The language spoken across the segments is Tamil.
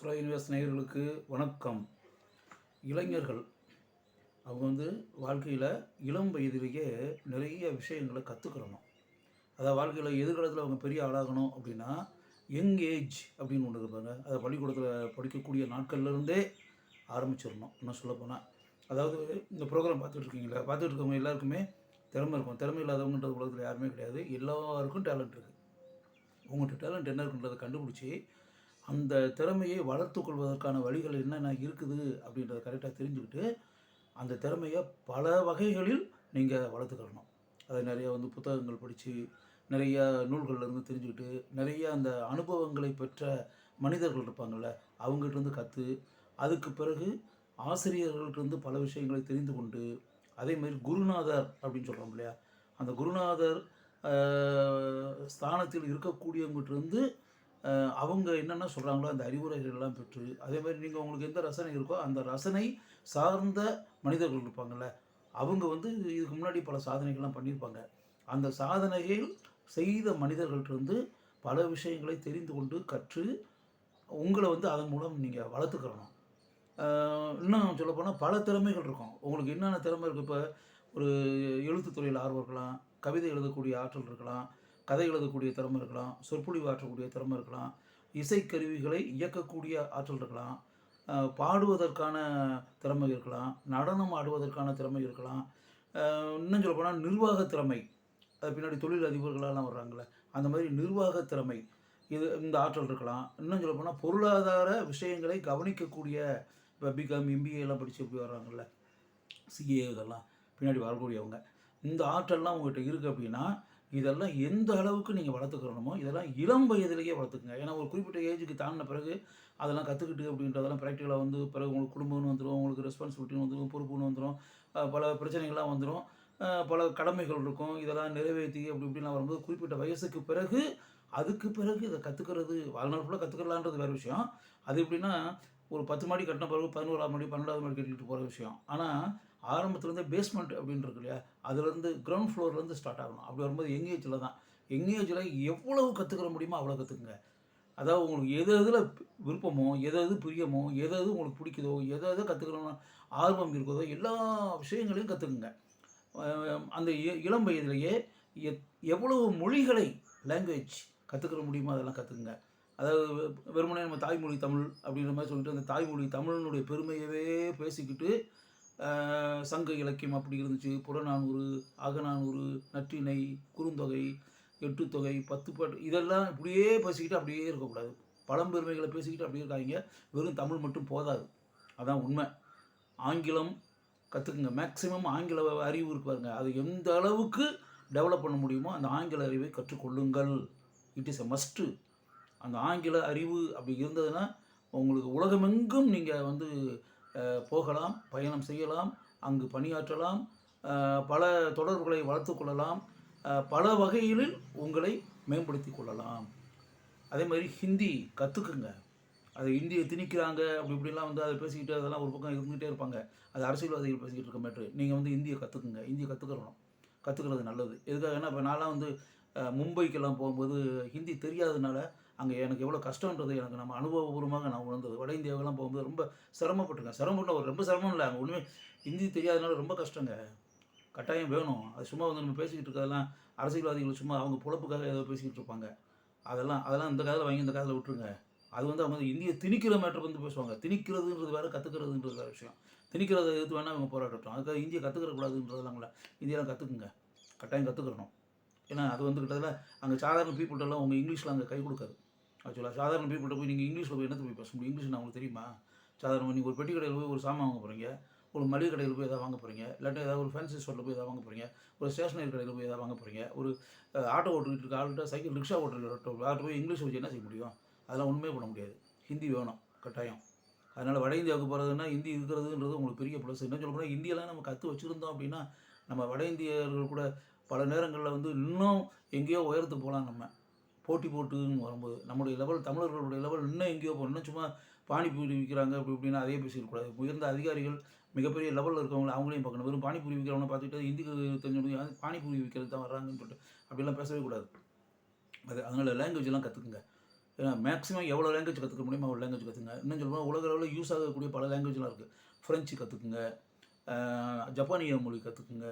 சுரா யூனிவர்ஸ் நேயர்களுக்கு வணக்கம். இளைஞர்கள் அவங்க வந்து வாழ்க்கையில் இளம் வயதிலேயே நிறைய விஷயங்களை கற்றுக்கிறணும் அதாவது வாழ்க்கையில் எதிர்காலத்தில் அவங்க பெரிய ஆளாகணும் அப்படின்னா யங் ஏஜ் அப்படின்னு ஒன்று இருப்பாங்க அதை பள்ளிக்கூடத்தில் படிக்கக்கூடிய நாட்கள்லேருந்தே ஆரம்பிச்சிடணும். இன்னும் சொல்லப்போனால் அதாவது இந்த ப்ரோக்ராம் பார்த்துட்டு இருக்கீங்களா? பார்த்துட்டு இருக்கவங்க எல்லாருக்குமே திறமை இருக்கும். திறமை இல்லாதவங்கன்றது உலகத்தில் யாருமே கிடையாது. எல்லாருக்கும் டேலண்ட் இருக்குது உங்கள்கிட்ட டேலண்ட் என்ன இருக்குன்றதை கண்டுபிடிச்சி அந்த திறமையை வளர்த்து கொள்வதற்கான வழிகள் என்னென்ன இருக்குது அப்படின்றத கரெக்டாக தெரிஞ்சுக்கிட்டு அந்த திறமையை பல வகைகளில் நீங்கள் வளர்த்துக்கணும். அதை நிறையா வந்து புத்தகங்கள் படித்து நிறையா நூல்கள்லேருந்து தெரிஞ்சுக்கிட்டு நிறைய அந்த அனுபவங்களை பெற்ற மனிதர்கள் இருப்பாங்கள்ல அவங்ககிட்டருந்து கற்று அதுக்கு பிறகு ஆசிரியர்கள்ட்டிருந்து பல விஷயங்களை தெரிந்து கொண்டு அதே மாதிரி குருநாதர் அப்படின்னு சொல்கிறோம் இல்லையா? அந்த குருநாதர் ஸ்தானத்தில் இருக்கக்கூடியவங்கிட்டிருந்து அவங்க என்னென்ன சொல்கிறாங்களோ அந்த அறிவுரைகளெல்லாம் பெற்று அதே மாதிரி நீங்கள் உங்களுக்கு எந்த ரசனை இருக்கோ அந்த ரசனை சார்ந்த மனிதர்கள் இருப்பாங்கள்ல அவங்க வந்து இதுக்கு முன்னாடி பல சாதனைகள்லாம் பண்ணியிருப்பாங்க. அந்த சாதனைகள் செய்த மனிதர்கள்ட்டிருந்து பல விஷயங்களை தெரிந்து கொண்டு கற்று உங்களை வந்து அதன் மூலம் நீங்கள் வளர்த்துக்கிறணும். இன்னும் சொல்லப்போனால் பல திறமைகள் இருக்கும். உங்களுக்கு என்னென்ன திறமை இருக்குது இப்போ ஒரு எழுத்து துறையில் ஆர்வம் இருக்கலாம் கவிதை எழுதக்கூடிய ஆற்றல் இருக்கலாம் கதை எழுதக்கூடிய திறமை இருக்கலாம் சொற்பொழிவு ஆற்றக்கூடிய திறமை இருக்கலாம் இசைக்கருவிகளை இயக்கக்கூடிய ஆற்றல் இருக்கலாம் பாடுவதற்கான திறமை இருக்கலாம் நடனம் ஆடுவதற்கான திறமை இருக்கலாம் இன்னும் இன்னும் சொல்லப்போனால் நிர்வாக திறமை. அது பின்னாடி தொழில் அதிபர்களெல்லாம் வர்றாங்களே அந்த மாதிரி நிர்வாக திறமை. இது இந்த ஆற்றல் இருக்கலாம். இன்னும் சொல்லப்போனால் பொருளாதார விஷயங்களை கவனிக்கக்கூடிய இப்போ பிகாம் எம்பிஏ எல்லாம் படித்து எப்படி வர்றாங்கல்ல சிஏ இதெல்லாம் பின்னாடி வரக்கூடியவங்க. இந்த ஆற்றல்லாம் உங்கள்கிட்ட இருக்குது அப்படின்னா இதெல்லாம் எந்த அளவுக்கு நீங்கள் வளர்த்துக்கிறணுமோ இதெல்லாம் இளம் வயதிலேயே வளர்த்துக்குங்க. ஏன்னா ஒரு குறிப்பிட்ட ஏஜுக்கு தாண்டின பிறகு அதெல்லாம் கற்றுக்கிட்டு அப்படின்றதெல்லாம் ப்ராக்டிக்கலாக வந்து பிறகு உங்களுக்கு குடும்பம்னு வந்துடும் உங்களுக்கு ரெஸ்பான்சிபிலிட்டின்னு வந்துடும் பொறுப்புன்னு வந்துடும் பல பிரச்சனைகள்லாம் வந்துடும் பல கடமைகள் இருக்கும். இதெல்லாம் நிறைவேற்றி அப்படி இப்படிலாம் வரும்போது குறிப்பிட்ட வயசுக்கு பிறகு அதுக்கு பிறகு இதை கற்றுக்கிறது வாழ்நாள் ஃபுல்லாக கற்றுக்கலான்றது வேறு விஷயம். அது எப்படின்னா ஒரு பத்து மாடி கட்டின பிறகு பதினோராம் மாடி பன்னெண்டாவது மாடி கட்டிட்டு போகிற விஷயம். ஆனால் ஆரம்பத்துலேருந்து பேஸ்மெண்ட் அப்படின்னு இருக்கு இல்லையா? அதுலேருந்து கிரவுண்ட் ஃப்ளோர்லேருந்து ஸ்டார்ட் ஆகணும். அப்படி வரும்போது எங்கேஜில் தான் எங்கேஜில் எவ்வளவு கற்றுக்கிற முடியுமோ அவ்வளோ கற்றுக்குங்க அதாவது உங்களுக்கு எது எதில் விருப்பமோ எது எது பிரியமோ எது எது உங்களுக்கு பிடிக்குதோ எது எது கற்றுக்கணும்னு ஆர்வம் இருக்குதோ எல்லா விஷயங்களையும் கற்றுக்குங்க அந்த இ- இளம் வயதிலேயே எத் எவ்வளவு மொழிகளை லாங்குவேஜ் கற்றுக்கிற முடியுமோ அதெல்லாம் கற்றுக்குங்க அதாவது வெ- வெறுமனே நம்ம தாய்மொழி தமிழ் அப்படின்ற மாதிரி சொல்லிட்டு அந்த தாய்மொழி தமிழனுடைய பெருமையவே பேசிக்கிட்டு சங்க இலக்கியம் அப்படி இருந்துச்சு. புறநானூறு அகநானூறு நற்றிணை குறுந்தொகை எட்டுத்தொகை பத்து பாட்டு இதெல்லாம் இப்படியே பேசிக்கிட்டு அப்படியே இருக்கக்கூடாது. பழம்பெருமைகளை பேசிக்கிட்டு அப்படியே இருக்காங்க வெறும் தமிழ் மட்டும் போதாது. அதான் உண்மை. ஆங்கிலம் கற்றுக்குங்க மேக்சிமம் ஆங்கில அறிவு இருக்கு பாருங்க. அது எந்த அளவுக்கு டெவலப் பண்ண முடியுமோ அந்த ஆங்கில அறிவை கற்றுக்கொள்ளுங்கள். இட் இஸ் எ மஸ்ட்டு அந்த ஆங்கில அறிவு அப்படி இருந்ததுன்னா உங்களுக்கு உலகமெங்கும் நீங்கள் வந்து போகலாம் பயணம் செய்யலாம் அங்கு பணியாற்றலாம் பல தொடர்புகளை வளர்த்து கொள்ளலாம் பல வகையில் உங்களை மேம்படுத்தி கொள்ளலாம். அதே மாதிரி ஹிந்தி கற்றுக்குங்க அது இந்தியை திணிக்கிறாங்க அப்படி இப்படிலாம் வந்து அதை பேசிக்கிட்டு அதெல்லாம் ஒரு பக்கம் இருந்துகிட்டே இருப்பாங்க. அது அரசியல்வாதிகள் பேசிக்கிட்டு இருக்க மாட்டு நீங்கள் வந்து இந்தியை கற்றுக்குங்க இந்தியை கற்றுக்கணும் கற்றுக்கிறது நல்லது. எதுக்காக ஏன்னா இப்போ நான்லாம் வந்து மும்பைக்கெல்லாம் போகும்போது ஹிந்தி தெரியாததுனால அங்கே எனக்கு எவ்வளோ கஷ்டன்றது எனக்கு நம்ம அனுபவபூர்வமாக நான் உணர்ந்தது. வட இந்தியாவெல்லாம் போகும்போது ரொம்ப சிரமப்பட்டுங்க சிரமப்பட்ட ஒரு ரொம்ப சிரமம் இல்லை. அங்கே ஒன்றுமே ஹிந்தி தெரியாதனால ரொம்ப கஷ்டங்க. கட்டாயம் வேணும். அது சும்மா வந்து நம்ம பேசிக்கிட்டு இருக்கிறதெல்லாம் அரசியல்வாதிகள் சும்மா அவங்க பொழப்புக்காக ஏதோ பேசிக்கிட்டு இருப்பாங்க. அதெல்லாம் அதெல்லாம் இந்த காதில் வாங்கி இந்த காதில் விட்டுருங்க. அது வந்து அவங்க வந்து திணிக்கிற மேட்டர் வந்து பேசுவாங்க. திணிக்கிறதுன்றது வேறு கற்றுக்கிறதுன்றது வேறு விஷயம். திணிக்கிறத எதிர்த்து வேணால் அவங்க போராட்டட்டும் அதுக்காக இந்தியை கற்றுக்கிறக்கூடாதுன்றதெல்லாம் இந்தியெல்லாம் கற்றுக்குங்க கட்டாயம் கற்றுக்கிறணும் ஏன்னா அது வந்து அங்கே சாதாரண பீப்புள்கிட்டலாம் அவங்க இங்கிலீஷில் அங்கே கை கொடுக்காது. ஆக்சுவலாக சாதாரண பீப்புள்கிட்ட போய் நீங்கள் இங்கிலீஷில் போய் என்னத்தை போய் பேச முடியும்? இங்கிலீஷ் நான் உங்களுக்கு தெரியுமா? சாதாரணமாக நீங்கள் ஒரு பெட்டி கடையில் போய் ஒரு சாமான் வாங்க போகிறீங்க ஒரு மளிகை கடையில் போய் எதாவது வாங்க போகிறீங்க இல்லாட்டி ஏதாவது ஒரு ஃபேன்சி ஸ்டோரில் போய் எதாவது வாங்க போகிறீங்க ஒரு ஸ்டேஷனரி கடையில் போய் எதாவது வாங்க போகிறீங்க ஒரு ஆட்டோ ஓட்டுக்கிட்டு இருக்க ஆள்கிட்ட சைக்கிள் ரிக்ஷா ஓட்டுற ஆட்டோ போய் இங்கிலீஷ் வச்சு என்ன செய்ய முடியும்? அதெல்லாம் ஒன்றுமே பண்ண முடியாது. ஹிந்தி வேணும். கட்டாயம். அதனால் வட இந்தியாவுக்கு போகிறதுனா ஹிந்தி இருக்கிறதுன்றது உங்களுக்கு பெரிய ப்ளஸ் என்ன சொல்ல போனால் ஹிந்தியெல்லாம் நம்ம கற்று வச்சுருந்தோம் அப்படின்னா நம்ம வட இந்தியர்கள் கூட பல நேரங்களில் வந்து இன்னும் எங்கேயோ உயரத்துக்கு போகலாம் நம்ம. போட்டி போட்டுன்னு வரும்போது நம்மளுடைய லெவல் தமிழர்களுடைய லெவல் இன்னும் எங்கேயோ போகணும். இன்னும் சும்மா பானிபூரி விற்கிறாங்க அப்படி இப்படின்னு அதே பேசிக்கக்கூடாது உயர்ந்த அதிகாரிகள் மிகப்பெரிய லெவலில் இருக்கவங்க அவங்களையும் பார்க்கணும். வெறும் பானிபூரி விற்கிறவனை பார்த்துட்டு ஹிந்திக்கு தெரிஞ்சவங்க பானிபூரி விற்கிறது தான் வர்றாங்கன்னு சொல்லிட்டு அப்படிலாம் பேசவே கூடாது. அது அதனால் லாங்குவேஜ்லாம் கற்றுக்குங்க ஏன்னா மேக்ஸிமம் எவ்வளோ லாங்குவேஜ் கற்றுக்க முடியுமோ அவ்வளோ லாங்குவேஜ் கற்றுங்க இன்னும் சொல்லுவாங்க உலக அளவில் யூஸ் ஆகக்கூடிய பல லாங்குவேஜ்லாம் இருக்குது ஃப்ரெஞ்சு கற்றுக்குங்க ஜப்பானிய மொழி கற்றுக்குங்க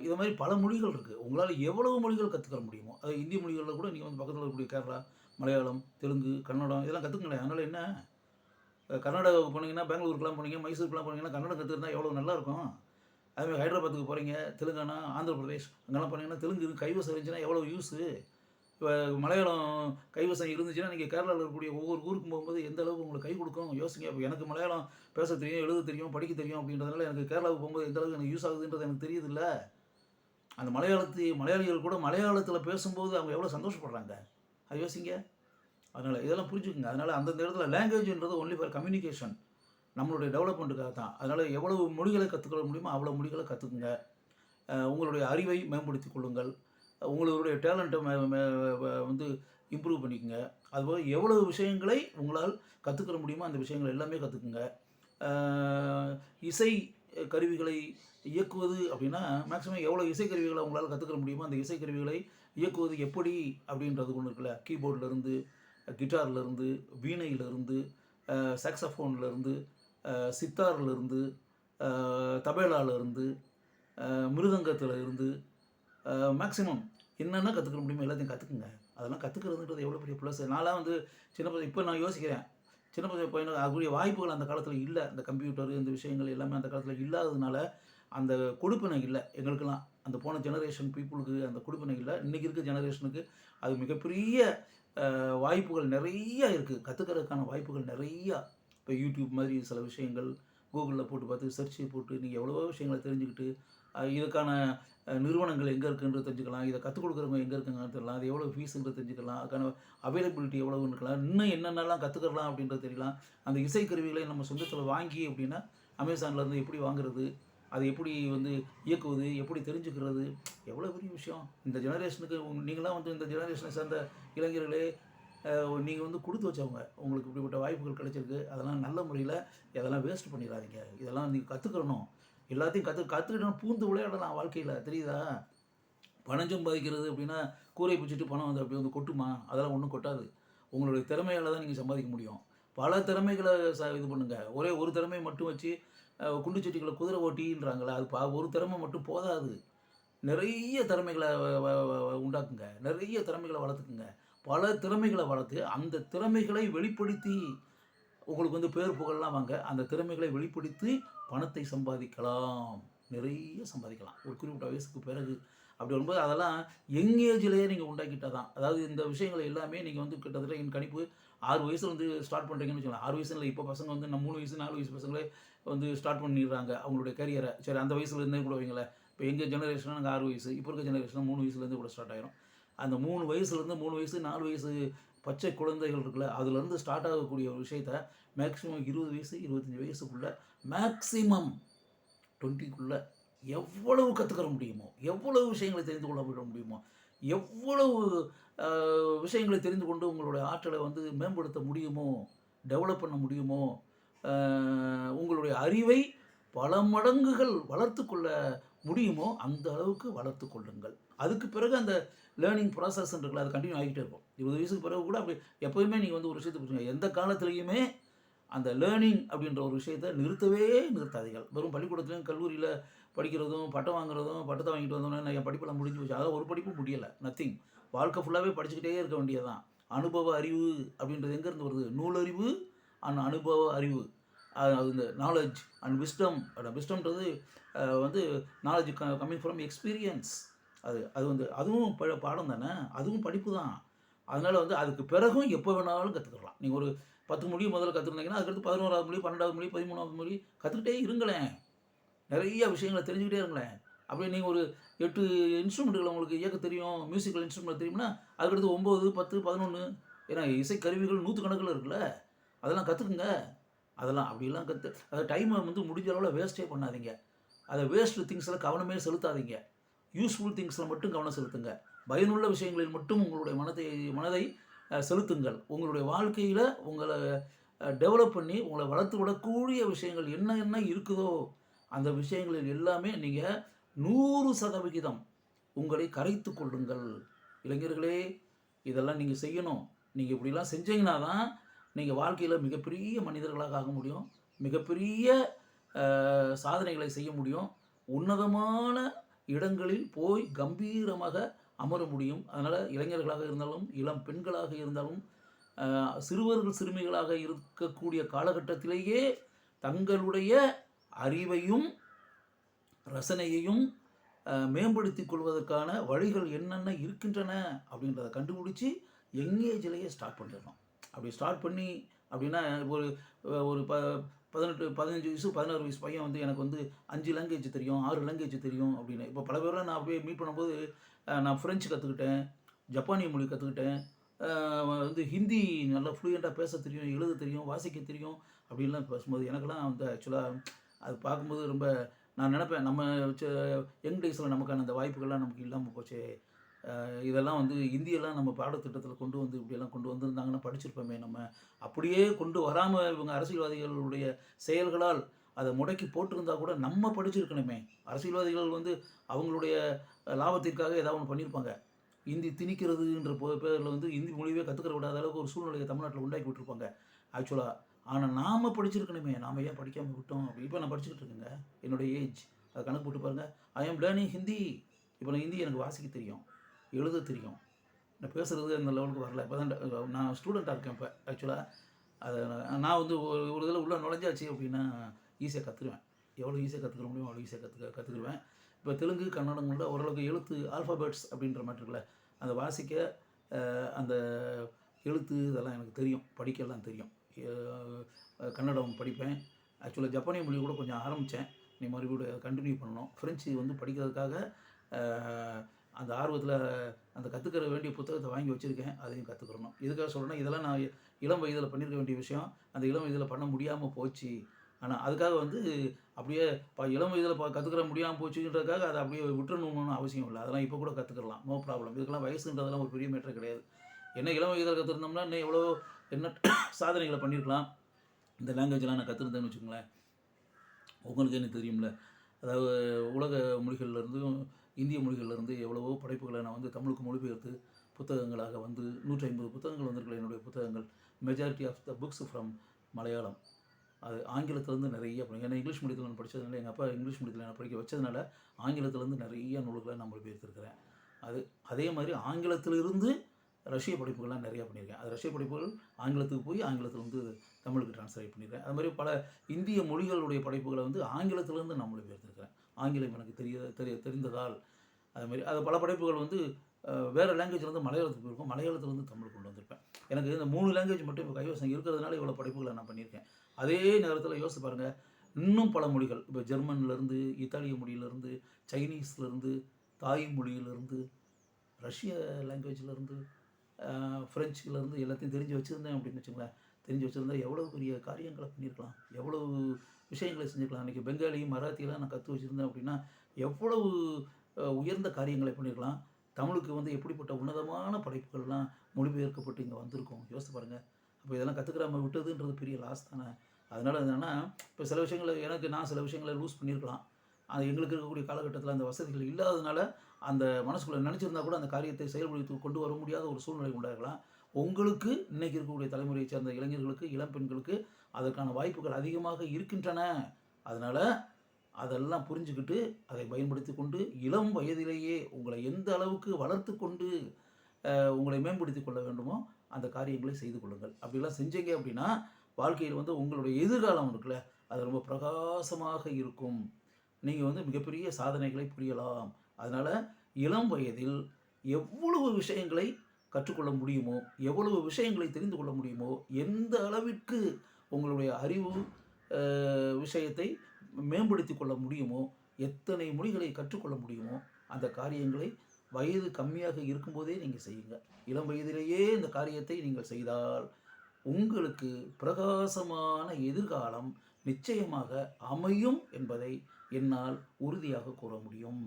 இது மாதிரி பல மொழிகள் இருக்குது உங்களால் எவ்வளவு மொழிகள் கற்றுக்க முடியுமோ அது இந்திய மொழிகளில் கூட நீங்கள் வந்து பக்கத்தில் இருக்கக்கூடிய கேரளா மலையாளம் தெலுங்கு கன்னடம் இதெல்லாம் கற்றுக்கங்களேன் அதனால் என்ன? கர்நாடகாவுக்கு போனீங்கன்னா பெங்களூருக்குலாம் போனீங்க மைசூருக்குலாம் போனீங்கன்னா கன்னடம் கற்றுருந்தா எவ்வளோ நல்லாயிருக்கும் அதுமாதிரி ஹைதராபாத்துக்கு போகிறீங்க தெலுங்கானா ஆந்திர பிரதேஷ் அங்கெல்லாம் போனீங்கன்னா தெலுங்கு கைவசம் இருந்துச்சுன்னா எவ்வளோ யூஸு இப்போ மலையாளம் கைவசம் இருந்துச்சுன்னா நீங்கள் கேரளாவில் இருக்கக்கூடிய ஒவ்வொரு ஊருக்கும் போகும்போது எந்த அளவுக்கு உங்களுக்கு கை கொடுக்கும் யோசிங்க. இப்போ எனக்கு மலையாளம் பேச தெரியும் எழுத தெரியும் படிக்க தெரியும் அப்படின்றதுனால எனக்கு கேரளாவுக்கு போகும்போது எந்த அளவுக்கு எனக்கு யூஸ் ஆகுதுன்றது எனக்கு தெரியுதுல்ல. அந்த மலையாளத்து மலையாளிகள் கூட மலையாளத்தில் பேசும்போது அவங்க எவ்வளோ சந்தோஷப்படுறாங்க? அது யோசிங்க. அதனால் இதெல்லாம் புரிஞ்சுக்குங்க. அதனால் அந்தந்த இடத்துல லாங்குவேஜ்ன்றது ஒன்லி ஃபார் கம்யூனிகேஷன் நம்மளுடைய டெவலப்மெண்ட்டுக்காக தான். அதனால் எவ்வளவு மொழிகளை கற்றுக்கொள்ள முடியுமோ அவ்வளோ மொழிகளை கற்றுக்குங்க உங்களுடைய அறிவை மேம்படுத்தி கொள்ளுங்கள். உங்களுடைய டேலண்ட்டை வந்து இம்ப்ரூவ் பண்ணிக்கோங்க. அதுபோல் எவ்வளவு விஷயங்களை உங்களால் கற்றுக்கிற முடியுமோ அந்த விஷயங்கள் எல்லாமே கற்றுக்குங்க இசை கருவிகளை இயக்குவது அப்படின்னா மேக்ஸிமம் எவ்வளோ இசைக்கருவிகளை உங்களால் கற்றுக்கிற முடியுமோ அந்த இசைக்கருவிகளை இயக்குவது எப்படி அப்படின்றது ஒன்று இருக்குல்ல. கீபோர்ட்லேருந்து கிட்டார்லேருந்து வீணையிலேருந்து சாக்ஸஃபோன்லேருந்து சித்தார்லேருந்து தபேலாலேருந்து மிருதங்கத்தில் இருந்து மேக்ஸிமம் என்னென்ன கற்றுக்க முடியுமோ எல்லாத்தையும் கற்றுக்குங்க அதெல்லாம் கற்றுக்கிறதுன்றது எவ்வளோ பெரிய ப்ளஸ் நான்லாம் வந்து சின்ன பசங்க இப்போ நான் யோசிக்கிறேன். சின்ன பசங்க பையனுக்கு அதுக்குரிய வாய்ப்புகள் அந்த காலத்தில் இல்லை. இந்த கம்ப்யூட்டர் இந்த விஷயங்கள் எல்லாமே அந்த காலத்தில் இல்லாததுனால அந்த கொடுப்பினை இல்லை. எங்களுக்கெல்லாம் அந்த போன ஜெனரேஷன் பீப்புளுக்கு அந்த கொடுப்பினை இல்லை. இன்றைக்கி இருக்க ஜெனரேஷனுக்கு அது மிகப்பெரிய வாய்ப்புகள் நிறையா இருக்குது கற்றுக்கிறதுக்கான வாய்ப்புகள் நிறையா. இப்போ யூடியூப் மாதிரி சில விஷயங்கள் கூகுளில் போட்டு பார்த்து சர்ச் போட்டு நீங்கள் எவ்வளவோ விஷயங்களை தெரிஞ்சுக்கிட்டு இதுக்கான நிறுவனங்கள் எங்கே இருக்குன்றது தெரிஞ்சுக்கலாம். இதை கற்றுக் கொடுக்குறவங்க எங்கே இருக்குங்கன்னு தெரியலாம் அது எவ்வளோ ஃபீஸுன்றது தெரிஞ்சுக்கலாம். அதுக்கான அவைலபிலிட்டி எவ்வளோன்னு இருக்கலாம். இன்னும் என்னென்னலாம் கற்றுக்கலாம் அப்படின்றது தெரியலாம். அந்த இசைக்கருவிகளை நம்ம சொந்தத்தில் வாங்கி அப்படின்னா அமேசான்லேருந்து எப்படி வாங்குறது? அது எப்படி வந்து இயக்குவது? எப்படி தெரிஞ்சுக்கிறது? எவ்வளோ பெரிய விஷயம். இந்த ஜெனரேஷனுக்கு நீங்களாம் வந்து இந்த ஜெனரேஷனை சேர்ந்த இளைஞர்களே நீங்கள் வந்து கொடுத்து வச்சவங்க. உங்களுக்கு இப்படிப்பட்ட வாய்ப்புகள் கிடைச்சிருக்கு. அதெல்லாம் நல்ல முறையில் இதெல்லாம் வேஸ்ட் பண்ணிடாதீங்க. இதெல்லாம் நீங்கள் கற்றுக்கணும் எல்லாத்தையும் கற்று கற்றுக்கிட்டோம் பூந்து விளையாடலாம் வாழ்க்கையில் தெரியுதா? பணம் சம்பாதிக்கிறது அப்படின்னா கூரை பிடிச்சிட்டு பணம் வந்து அப்படி வந்து கொட்டுமா? அதெல்லாம் ஒன்றும் கொட்டாது. உங்களுடைய திறமையால் தான் நீங்கள் சம்பாதிக்க முடியும். பல திறமைகளை ச இது பண்ணுங்கள் ஒரே ஒரு திறமையை மட்டும் வச்சு குண்டு சட்டிகளை குதிரை ஓட்டின்றாங்களே? அது பா ஒரு திறமை மட்டும் போதாது. நிறைய திறமைகளை வ- உண்டாக்குங்க. நிறைய திறமைகளை வளர்த்துக்குங்க. பல திறமைகளை வளர்த்து அந்த திறமைகளை வெளிப்படுத்தி உங்களுக்கு வந்து பேர் புகழ்லாம் வாங்க. அந்த திறமைகளை வெளிப்படுத்தி பணத்தை சம்பாதிக்கலாம். நிறைய சம்பாதிக்கலாம். ஒரு குறிப்பிட்ட வயசுக்கு பிறகு. அப்படி வரும்போது அதெல்லாம் யங் ஏஜ்லேயே நீங்கள் உண்டாக்கிட்டா தான் அதாவது இந்த விஷயங்கள் எல்லாமே நீங்கள் வந்து கிட்டத்தட்ட என் கணிப்பு ஆறு வயசில் வந்து ஸ்டார்ட் பண்ணுறீங்கன்னு வச்சுக்கலாம் ஆறு வயசுல இப்போ பசங்க வந்து நம்ம மூணு வயசு நாலு வயசு பசங்களே வந்து ஸ்டார்ட் பண்ணிடுறாங்க அவங்களுடைய கரியரை சரி அந்த வயசுலேருந்தே கூட வைங்களேன். இப்போ எங்கள் ஜெனரேஷன் நாங்கள் ஆறு வயசு இப்போ இருக்க ஜெனரேஷன் மூணு வயசுலேருந்து கூட ஸ்டார்ட் ஆயிரும். அந்த மூணு வயசுலேருந்து மூணு வயசு நாலு வயசு பச்சை குழந்தைகள் இருக்குல்ல அதுலேருந்து ஸ்டார்ட் ஆகக்கூடிய ஒரு விஷயத்த மேக்ஸிமம் இருபது வயசு இருபத்தஞ்சி வயசுக்குள்ளே மேக்ஸிமம் டுவெண்ட்டிக்குள்ளே எவ்வளவு கற்றுக்கிற முடியுமோ எவ்வளவு விஷயங்களை தெரிந்து கொள்ள முடியுமோ எவ்வளவு விஷயங்களை தெரிந்து கொண்டு உங்களுடைய ஆற்றலை வந்து மேம்படுத்த முடியுமோ டெவலப் பண்ண முடியுமோ உங்களுடைய அறிவை பல மடங்குகள் வளர்த்து கொள்ள முடியுமோ அந்த அளவுக்கு வளர்த்து கொள்ளுங்கள். அதுக்கு பிறகு அந்த லேர்னிங் ப்ராசஸ் இருக்குல்ல அது கண்டினியூ ஆகிட்டே இருக்கும். இருபது வயசுக்கு பிறகு கூட அப்படி எப்போயுமே நீங்கள் வந்து ஒரு விஷயத்தை புரிஞ்சுங்க எந்த காலத்துலேயுமே அந்த லேர்னிங் அப்படின்ற ஒரு விஷயத்தை நிறுத்தவே நிறுத்தாதீர்கள். வெறும் பள்ளிக்கூடத்துலையும் கல்லூரியில் படிக்கிறதும் பட்டம் வாங்குறதும் பட்டத்தை வாங்கிட்டு வந்தோம்னா என் படிப்பெல்லாம் முடிஞ்சு போச்சு. அதாவது ஒரு படிப்பும் முடியலை. நத்திங் வாழ்க்கை ஃபுல்லாகவே படிச்சுக்கிட்டே இருக்க வேண்டியதுதான். அனுபவ அறிவு அப்படின்றது எங்கேருந்து வருது? நூலறிவு அண்ட் அனுபவ அறிவு. அது இந்த நாலேஜ் அண்ட் விஸ்டம் விஸ்டம்ன்றது வந்து நாலேஜ் கம்மிங் ஃப்ரம் எக்ஸ்பீரியன்ஸ் அது அது வந்து அதுவும் ப பாடம் தானே? அதுவும் படிப்பு தான் அதனால் வந்து அதுக்கு பிறகும் எப்போ வேணாலும் கற்றுக்கலாம் நீங்கள் ஒரு பத்து மொழி முதல்ல கற்றுருந்தீங்கன்னா அதுக்கடுத்து பதினோராவது மொழி பன்னெண்டாவது மொழி பதிமூணாவது மொழி கற்றுக்கிட்டே இருங்களேன். நிறைய விஷயங்களை தெரிஞ்சுக்கிட்டே இருங்களேன். அப்படியே நீங்கள் ஒரு எட்டு இன்ஸ்ட்ருமெண்ட்டுகளை உங்களுக்கு இயக்க தெரியும் மியூசிக்கல் இன்ஸ்ட்ருமெண்ட் தெரியும்னா அதுக்கடுத்து ஒம்பது பத்து பதினொன்று ஏன்னா இசைக்கருவிகள் நூற்றுக்கணக்கில் இருக்குல்ல. அதெல்லாம் கற்றுக்குங்க அதெல்லாம் அப்படிலாம் கற்று அதை டைமை வந்து முடிஞ்ச அளவில் வேஸ்ட்டே பண்ணாதீங்க. அதை வேஸ்ட் திங்ஸில் கவனமே செலுத்தாதீங்க. யூஸ்ஃபுல் திங்ஸில் மட்டும் கவனம் செலுத்துங்க. பயனுள்ள விஷயங்களில் மட்டும் உங்களுடைய மனதை மனதை செலுத்துங்கள். உங்களுடைய வாழ்க்கையில் உங்களை டெவலப் பண்ணி உங்களை வளர்த்து விடக்கூடிய விஷயங்கள் என்ன என்ன இருக்குதோ அந்த விஷயங்களில் எல்லாமே நீங்கள் நூறு சதவிகிதம் உங்களை கரைத்து கொள்ளுங்கள். இளைஞர்களே இதெல்லாம் நீங்கள் செய்யணும். நீங்கள் இப்படிலாம் செஞ்சீங்கன்னா தான் நீங்கள் வாழ்க்கையில் மிகப்பெரிய மனிதர்களாக ஆக முடியும். மிகப்பெரிய சாதனைகளை செய்ய முடியும். உன்னதமான இடங்களில் போய் கம்பீரமாக அமர முடியும். அதனால் இளைஞர்களாக இருந்தாலும் இளம் பெண்களாக இருந்தாலும் சிறுவர்கள் சிறுமிகளாக இருக்கக்கூடிய காலகட்டத்திலேயே தங்களுடைய அறிவையும் ரசனையையும் மேம்படுத்தி மேம்படுத்திக் கொள்வதற்கான வழிகள் என்னென்ன இருக்கின்றன அப்படின்றத கண்டுபிடிச்சி எங்கேஜிலேயே ஸ்டார்ட் பண்ணிடணும். அப்படி ஸ்டார்ட் பண்ணி அப்படின்னா ஒரு ஒரு ப பதினெட்டு பதினஞ்சு வயசு பதினாறு வயசு பையன் வந்து எனக்கு வந்து அஞ்சு லாங்குவேஜ் தெரியும் ஆறு லாங்குவேஜ் தெரியும் அப்படின்னு. இப்போ பல பேரெலாம் நான் அப்படியே மீட் பண்ணும்போது நான் ஃப்ரெஞ்சு கற்றுக்கிட்டேன் ஜப்பானிய மொழி கற்றுக்கிட்டேன் வந்து ஹிந்தி நல்லா ஃப்ளூயண்ட்டாக பேச தெரியும் எழுத தெரியும் வாசிக்க தெரியும் அப்படின்லாம் பேசும்போது எனக்கெல்லாம் வந்து ஆக்சுவலாக அது பார்க்கும்போது ரொம்ப நான் நினப்பேன். நம்ம யங் டேஸில் நமக்கான அந்த வாய்ப்புகள்லாம் நமக்கு இல்லாமல் போச்சு. இதெல்லாம் வந்து இந்தியெல்லாம் நம்ம பாடத்திட்டத்தில் கொண்டு வந்து இப்படியெல்லாம் கொண்டு வந்திருந்தாங்கன்னா படிச்சிருப்போமே நம்ம. அப்படியே கொண்டு வராமல் இவங்க அரசியல்வாதிகளுடைய செயல்களால் அதை முடக்கி போட்டிருந்தா கூட நம்ம படிச்சிருக்கணுமே. அரசியல்வாதிகள் வந்து அவங்களுடைய லாபத்திற்காக ஏதாவது ஒன்று பண்ணியிருப்பாங்க இந்தி திணிக்கிறதுன்ற பொ பேரில் வந்து இந்தி மொழியவே கற்றுக்கிற விடாத அளவுக்கு ஒரு சூழ்நிலையை தமிழ்நாட்டில் உண்டாக்கி விட்டுருப்பாங்க. ஆக்சுவலாக ஆனால் நாம் படிச்சிருக்கணுமே. நாம் ஏன் படிக்காமல் விட்டோம்? இப்போ நான் படிச்சுக்கிட்டு இருக்கேங்க. என்னுடைய ஏஜ். அதை கணக்கு போட்டு பாருங்கள் ஐ ஆம் லேர்னிங் ஹிந்தி இப்போ நான் ஹிந்தி எனக்கு வாசிக்க தெரியும். எழுத தெரியும். நான் பேசுகிறது அந்த லெவலுக்கு வரல. இப்போ தான் நான் ஸ்டூடெண்ட்டாக இருக்கேன் இப்போ ஆக்சுவலாக அதை நான் வந்து ஒரு ஒரு இதில் உள்ளே நுழைஞ்சாச்சு அப்படின்னா ஈஸியாக கற்றுக்குவேன் எவ்வளோ ஈஸியாக கற்றுக்க முடியுமோ அவ்வளோ ஈஸியாக கற்றுக்க கற்றுக்குருவேன் இப்போ தெலுங்கு கன்னடங்களோட ஓரளவுக்கு எழுத்து ஆல்ஃபாபெட்ஸ் அப்படின்ற மாதிரி இருக்குல்ல அந்த வாசிக்க அந்த எழுத்து இதெல்லாம் எனக்கு தெரியும். படிக்கலாம் தெரியும். கன்னடம் படிப்பேன். ஆக்சுவலாக ஜப்பானிய மொழி கூட கொஞ்சம் ஆரம்பித்தேன் நீ மறுபடியும் கண்டினியூ பண்ணணும். ஃப்ரெஞ்சு வந்து படிக்கிறதுக்காக அந்த ஆர்வத்தில் அந்த கற்றுக்கிற வேண்டிய புத்தகத்தை வாங்கி வச்சுருக்கேன். அதையும் கற்றுக்கிறணும் இதுக்காக சொல்கிறேன்னா இதெல்லாம் நான் இளம் வயதில் பண்ணியிருக்க வேண்டிய விஷயம். அந்த இளம் வயதில் பண்ண முடியாமல் போச்சு. ஆனால் அதுக்காக வந்து அப்படியே இப்போ இளம் வயதில் இப்போ கற்றுக்கிற முடியாமல் போச்சுன்றதுக்காக அதை அப்படியே விட்டுறணும்னு அவசியம் இல்லை. அதெல்லாம் இப்போ கூட கற்றுக்கலாம் நோ ப்ராப்ளம் இதுக்கெல்லாம் வயசுன்றதெல்லாம் ஒரு பெரிய மேட்டர் கிடையாது. என்ன இளம் வயதில் கற்றுருந்தோம்னா இன்னும் எவ்வளோ என்ன சாதனைகளை பண்ணியிருக்கலாம் இந்த லாங்குவேஜ்லாம் நான் கற்றுருந்தேன்னு வச்சுக்கோங்களேன். உங்களுக்கு என்ன தெரியும்ல? அதாவது உலக மொழிகள்லேருந்தும் இந்திய மொழிகளிலிருந்து எவ்வளவோ படைப்புகளை நான் வந்து தமிழுக்கு மொழிபெயர்த்து புத்தகங்களாக வந்து நூற்றி ஐம்பது புத்தகங்கள் வந்திருக்கல என்னுடைய புத்தகங்கள். Majority of the books from Malayalam அது ஆங்கிலத்திலேருந்து நிறைய படி- ஏன்னா இங்கிலீஷ் மீடியத்தில் நான் படித்ததுனால எங்கள் அப்பா இங்கிலீஷ் மீடியத்தில் நான் படிக்க வச்சதுனால ஆங்கிலத்திலேருந்து நிறைய நூல்களை நான் மொழிபெயர்த்திருக்கிறேன். அது அதே மாதிரி ஆங்கிலத்திலிருந்து ரஷ்ய படிப்புகள்லாம் நிறையா பண்ணியிருக்கேன். அது ரஷ்ய படிப்புகள் ஆங்கிலத்துக்கு போய் ஆங்கிலத்திலிருந்து தமிழுக்கு ட்ரான்ஸ்லேட் பண்ணியிருக்கேன். அது மாதிரி பல இந்திய மொழிகளுடைய படைப்புகளை வந்து ஆங்கிலத்திலேருந்து நான் மொழிபெயர்த்திருக்கிறேன். ஆங்கிலம் எனக்கு தெரிய தெரிய தெரிந்ததால் அதுமாரி அது பல படைப்புகள் வந்து வேறு வேறு லாங்குவேஜ்லேருந்து மலையாளத்துக்கு போயிருக்கும். மலையாளத்துலேருந்து தமிழ் கொண்டு வந்திருப்பேன். எனக்கு இந்த மூணு லாங்குவேஜ் மட்டும் இப்போ கைவசம் இருக்கிறதுனால இவ்வளோ படைப்புகளை நான் பண்ணியிருக்கேன். அதே நேரத்தில் யோசித்து பாருங்கள் இன்னும் பல மொழிகள். இப்போ ஜெர்மன்லேருந்து இத்தாலிய மொழியிலேருந்து சைனீஸ்லேருந்து தாய் மொழியிலேருந்து ரஷ்ய லாங்குவேஜ்லேருந்து ஃப்ரெஞ்சுலேருந்து எல்லாத்தையும் தெரிஞ்சு வச்சுருந்தேன் அப்படின்னு வச்சுங்களேன் தெரிஞ்சு வச்சுருந்தா எவ்வளோ பெரிய காரியங்களை பண்ணியிருக்கலாம். எவ்வளவு விஷயங்களை செஞ்சுக்கலாம். இன்றைக்கி பெங்காலியும் மராத்தியெல்லாம் நான் கற்று வச்சுருந்தேன் அப்படின்னா எவ்வளவு உயர்ந்த காரியங்களை பண்ணியிருக்கலாம் தமிழுக்கு வந்து எப்படிப்பட்ட உன்னதமான படைப்புகள்லாம் மொழிபெயர்க்கப்பட்டு இங்கே வந்திருக்கும். யோசித்து பாருங்கள் அப்போ இதெல்லாம் கற்றுக்கிறாம விட்டதுன்றது பெரிய லாஸ் தானே. அதனால் என்னென்னா இப்போ சில விஷயங்களை எனக்கு நான் சில விஷயங்களை லூஸ் பண்ணியிருக்கலாம் அது எங்களுக்கு இருக்கக்கூடிய காலகட்டத்தில் அந்த வசதிகள் இல்லாததுனால அந்த மனசுக்குள்ளே நினச்சிருந்தா கூட அந்த காரியத்தை செயல்படுத்தி கொண்டு வர முடியாத ஒரு சூழ்நிலை உண்டாகலாம். உங்களுக்கு இன்றைக்கி இருக்கக்கூடிய தலைமுறையை சேர்ந்த இளைஞர்களுக்கு இளம் பெண்களுக்கு அதற்கான வாய்ப்புகள் அதிகமாக இருக்கின்றன. அதனால் அதெல்லாம் புரிஞ்சுக்கிட்டு அதை பயன்படுத்தி கொண்டு இளம் வயதிலேயே உங்களை எந்த அளவுக்கு வளர்த்து கொண்டு உங்களை மேம்படுத்தி கொள்ள வேண்டுமோ அந்த காரியங்களை செய்து கொள்ளுங்கள். அப்படிலாம் செஞ்சீங்க அப்படின்னா வாழ்க்கையில் வந்து உங்களுடைய எதிர்காலம் இருக்குல்ல அது ரொம்ப பிரகாசமாக இருக்கும். நீங்கள் வந்து மிகப்பெரிய சாதனைகளை புரியலாம். அதனால் இளம் வயதில் எவ்வளவு விஷயங்களை கற்றுக்கொள்ள முடியுமோ எவ்வளவு விஷயங்களை தெரிந்து கொள்ள முடியுமோ எந்த அளவிற்கு உங்களுடைய அறிவு விஷயத்தை மேம்படுத்தி கொள்ள முடியுமோ எத்தனை மொழிகளை கற்றுக்கொள்ள முடியுமோ அந்த காரியங்களை வயது கம்மியாக இருக்கும்போதே நீங்கள் செய்யுங்க. இளம் வயதிலேயே இந்த காரியத்தை நீங்கள் செய்தால் உங்களுக்கு பிரகாசமான எதிர்காலம் நிச்சயமாக அமையும் என்பதை என்னால் உறுதியாக கூற முடியும்.